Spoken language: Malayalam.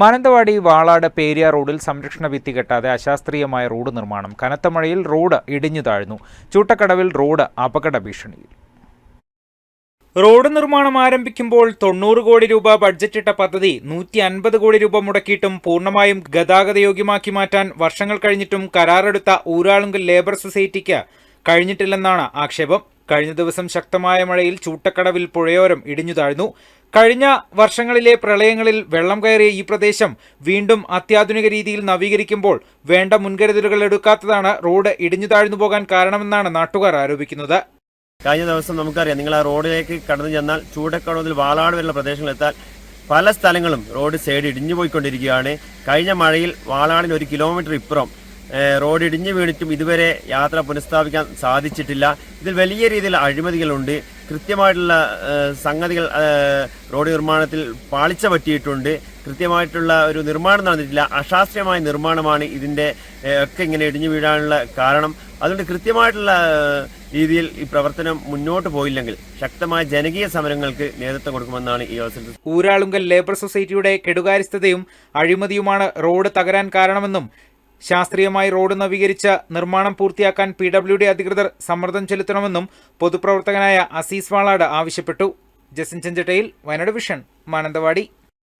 മാനന്തവാടി വാളാട് പേരിയ റോഡിൽ സംരക്ഷണ ഭിത്തി കെട്ടാതെ അശാസ്ത്രീയമായ റോഡ് നിർമ്മാണം. കനത്ത മഴയിൽ റോഡ് ഇടിഞ്ഞു താഴ്ന്നു. ചൂട്ടക്കടവിൽ റോഡ് അപകട ഭീഷണിയിൽ. റോഡ് നിർമ്മാണം ആരംഭിക്കുമ്പോൾ തൊണ്ണൂറ് കോടി രൂപ ബഡ്ജറ്റിട്ട പദ്ധതി നൂറ്റി അൻപത് കോടി രൂപ മുടക്കിയിട്ടും പൂർണമായും ഗതാഗതയോഗ്യമാക്കി മാറ്റാൻ വർഷങ്ങൾ കഴിഞ്ഞിട്ടും കരാറെടുത്ത ഊരാളുങ്കൽ ലേബർ സൊസൈറ്റിക്ക് കഴിഞ്ഞിട്ടില്ലെന്നാണ് ആക്ഷേപം. കഴിഞ്ഞ ദിവസം ശക്തമായ മഴയിൽ ചൂട്ടക്കടവിൽ പുഴയോരം ഇടിഞ്ഞു താഴ്ന്നു. കഴിഞ്ഞ വർഷങ്ങളിലെ പ്രളയങ്ങളിൽ വെള്ളം കയറിയ ഈ പ്രദേശം വീണ്ടും അത്യാധുനിക രീതിയിൽ നവീകരിക്കുമ്പോൾ വേണ്ട മുൻകരുതലുകൾ എടുക്കാത്തതാണ് റോഡ് ഇടിഞ്ഞു താഴ്ന്നു പോകാൻ കാരണമെന്നാണ് നാട്ടുകാർ ആരോപിക്കുന്നത്. കഴിഞ്ഞ ദിവസം നമുക്കറിയാം നിങ്ങൾ ആ റോഡിലേക്ക് കടന്നു ചെന്നാൽ ചൂടക്കടവിൽ വാളാട് വരെയുള്ള പ്രദേശങ്ങളെത്താൻ പല സ്ഥലങ്ങളും റോഡ് സൈഡ് ഇടിഞ്ഞു പോയിക്കൊണ്ടിരിക്കുകയാണ്. കഴിഞ്ഞ മഴയിൽ വാളാടിന് ഒരു കിലോമീറ്റർ ഇപ്പുറം റോഡ് ഇടിഞ്ഞു വീണിട്ടും ഇതുവരെ യാത്ര പുനഃസ്ഥാപിക്കാൻ സാധിച്ചിട്ടില്ല. ഇതിൽ വലിയ രീതിയിൽ അഴിമതികളുണ്ട്. കൃത്യമായിട്ടുള്ള സംഗതികൾ റോഡ് നിർമ്മാണത്തിൽ പാളിച്ച പറ്റിയിട്ടുണ്ട്. കൃത്യമായിട്ടുള്ള ഒരു നിർമ്മാണം നടന്നിട്ടില്ല. അശാസ്ത്രീയമായ നിർമ്മാണമാണ് ഇതിന്റെ ഒക്കെ ഇങ്ങനെ ഇടിഞ്ഞു വീഴാനുള്ള കാരണം. അതുകൊണ്ട് കൃത്യമായിട്ടുള്ള രീതിയിൽ ഈ പ്രവർത്തനം മുന്നോട്ട് പോയില്ലെങ്കിൽ ശക്തമായ ജനകീയ സമരങ്ങൾക്ക് നേതൃത്വം കൊടുക്കുമെന്നാണ് ഈ അവസരത്തിൽ ഊരാളുങ്കൽ ലേബർ സൊസൈറ്റിയുടെ കെടുകാര്യസ്ഥതയും അഴിമതിയുമാണ് റോഡ് തകരാൻ കാരണമെന്നും ശാസ്ത്രീയമായി റോഡ് നവീകരിച്ച് നിർമ്മാണം പൂർത്തിയാക്കാൻ പി ഡബ്ല്യു ഡി അധികൃതർ സമ്മർദ്ദം ചെലുത്തണമെന്നും പൊതുപ്രവർത്തകനായ അസീസ് വാളാട് ആവശ്യപ്പെട്ടു. ജസിൻ ചെഞ്ചട്ടയിൽ വയനാട് വിഷൻ മാനന്തവാടി.